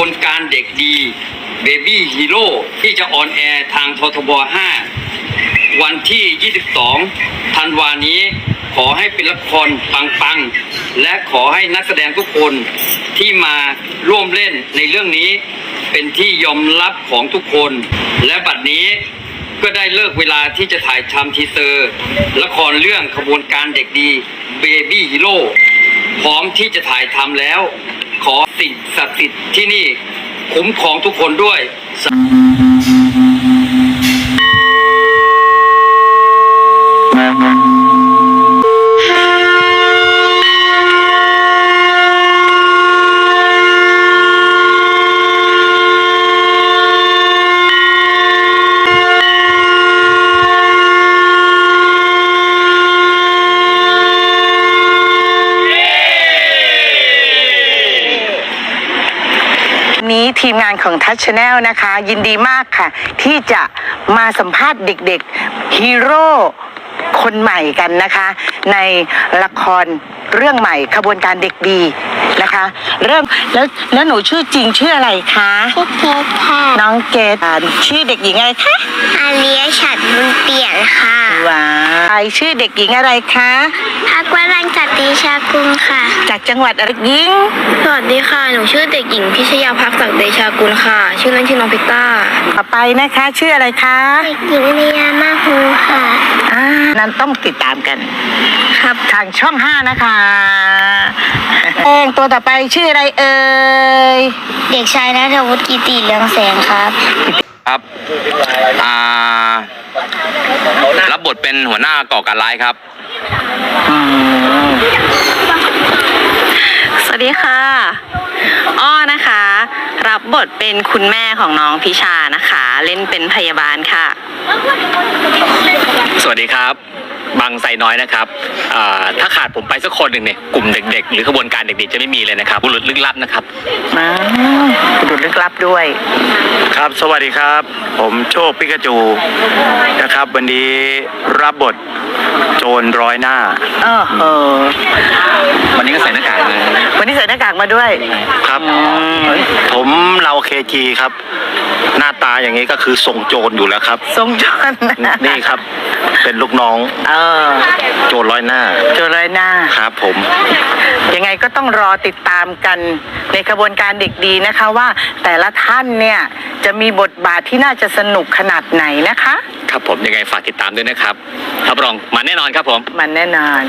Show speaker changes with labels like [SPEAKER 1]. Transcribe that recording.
[SPEAKER 1] วนการเด็กดีเบบี้ฮีโร่ที่จะออนแอร์ทางททบ 5 วันที่ 22 ธันวานี้ ขอให้เป็นละครปังๆ และขอให้นักแสดงทุกคนที่มาร่วมเล่นในเรื่องนี้เป็นที่ยอมรับของทุกคน และบัดนี้ก็ได้เลิกเวลาที่จะถ่ายทำทีเซอร์ ละครเรื่องขบวนการเด็กดีเบบี้ฮีโร่พร้อมที่จะถ่ายทำแล้ว สิ่งศักดิ์สิทธิ์ที่นี่คุ้มครองทุกคนด้วย
[SPEAKER 2] นี้ทีมงานของทัชช n แนลนะคะ ยินดีมากค่ะ ที่จะมาสัมภาษณ์เด็กๆฮีโร่คนใหม่กันนะคะ ในละครเรื่องใหม่ขบวนการเด็กดีนะคะ เริ่มแล้วแล้วหนูชื่อจริงชื่ออะไรคะ
[SPEAKER 3] ชื่อเกดค่ะ
[SPEAKER 2] น้องเกดอ่าชื่อเด็กหญิงอะไรคะ
[SPEAKER 3] อาเลียฉัดบุญเปลี่ยนค่ะ
[SPEAKER 2] ว้าว ชื่อเด็กหญิงอะไรคะ
[SPEAKER 3] พักวรังจัตติชากุลค่ะ
[SPEAKER 2] จากจังหวัดอะไรหญิง
[SPEAKER 4] สวัสดีค่ะ หนูชื่อเด็กหญิงพิชยาพักศักดิ์เดชากุลค่ะ ชื่อเล่นชื่อน้องพิต้า
[SPEAKER 2] ต่อไปนะคะ ชื่ออะไรคะ
[SPEAKER 3] เด็กหญิงนิยามาฮูค่ะ
[SPEAKER 2] อ่านั้นต้องติดตามกัน
[SPEAKER 4] ครับ
[SPEAKER 2] ทางช่องห้านะคะเองตัวต่อไปชื่ออะไรเอ่ย
[SPEAKER 3] เด็กชายนัทวุฒิกิติเรืองแสงครับ
[SPEAKER 5] ครับ อ่ารั บบทเป็นหัวหน้าก่อการร้ายครับ
[SPEAKER 6] สวัสดีค่ะ อ้อนะคะ รับบทเป็นคุณแม่ของน้องพิชานะคะ เล่นเป็นพยาบาลค่ะ
[SPEAKER 7] สวัสดีครับ บางไซน้อยนะครับอ่าถ้าขาดผมไปสักคนหนึ่งเนี่ยกลุ่มเด็กๆ หรือขบวนการเด็กๆจะไม่มีเลยนะครับบุรุษลึกลับนะครับ
[SPEAKER 2] มาดูลึกลับด้วย
[SPEAKER 8] ครับ สวัสดีครับ ผมโชคพิกาจูนะครับ วันนี้รับบทโจรร้อยหน้า
[SPEAKER 2] เออเออ
[SPEAKER 5] วันนี้ก็ใส่หน้ากากเลย
[SPEAKER 2] วันนี้ใส่หน้ากากมาด้วย
[SPEAKER 8] ครับ ผมเราเคจีครับ หน้าตาอย่างนี้ก็คือทรงโจรอยู่แล้วครับ
[SPEAKER 2] ทรงจน
[SPEAKER 8] นี่ครับ เป็นลูกน้อง
[SPEAKER 2] เออ
[SPEAKER 8] โจรร้อยหน้า
[SPEAKER 2] เจอเลยหน้า
[SPEAKER 8] ครับผม
[SPEAKER 2] ยังไงก็ต้องรอติดตามกันในขบวนการเด็กดีนะคะว่าแต่ละท่านเนี่ย จะมีบทบาทที่น่าจะสนุกขนาดไหนนะคะ
[SPEAKER 7] ครับผมยังไงฝากติดตามด้วยนะครับ รับรองมาแน่นอนครับผม
[SPEAKER 2] มันแน่นอน